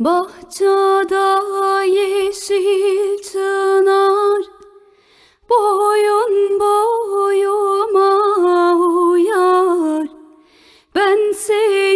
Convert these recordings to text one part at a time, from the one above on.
Bahçada yeşil çınar Boyun boyuma uyar. Ben seni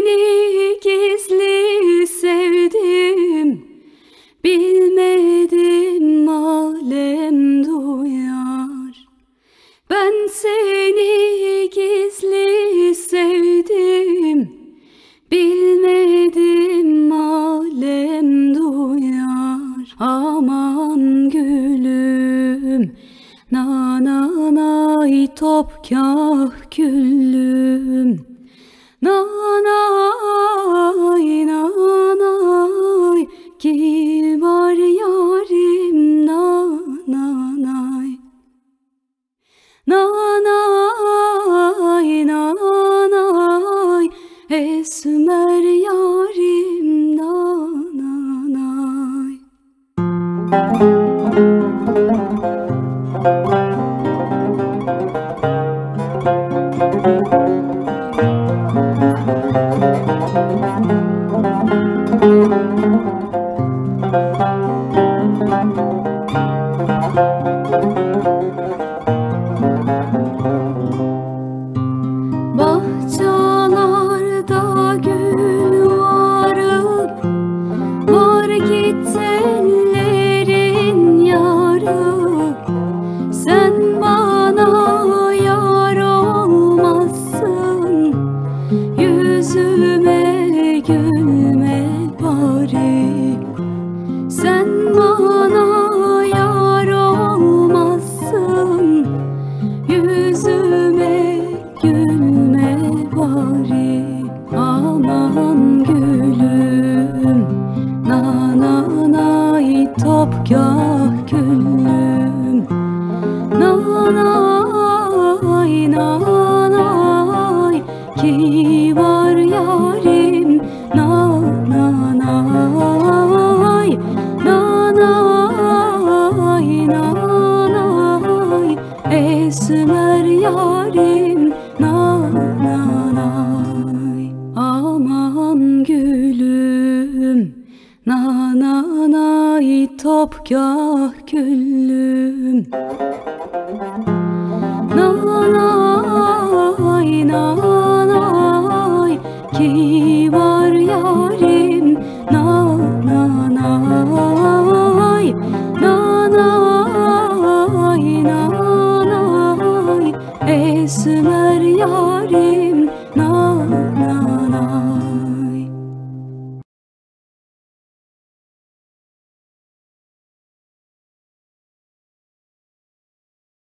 gülüm Nananay topkah güllüm. Nanay nanay Kibar yarim Nananay topkah gülüm Nanay nanay Kibar yarim. Nananay Nanay nanay Esmer yarim. Nananay Aman gülüm Nananay topkah gülüm Nanay nanay Kibar yarim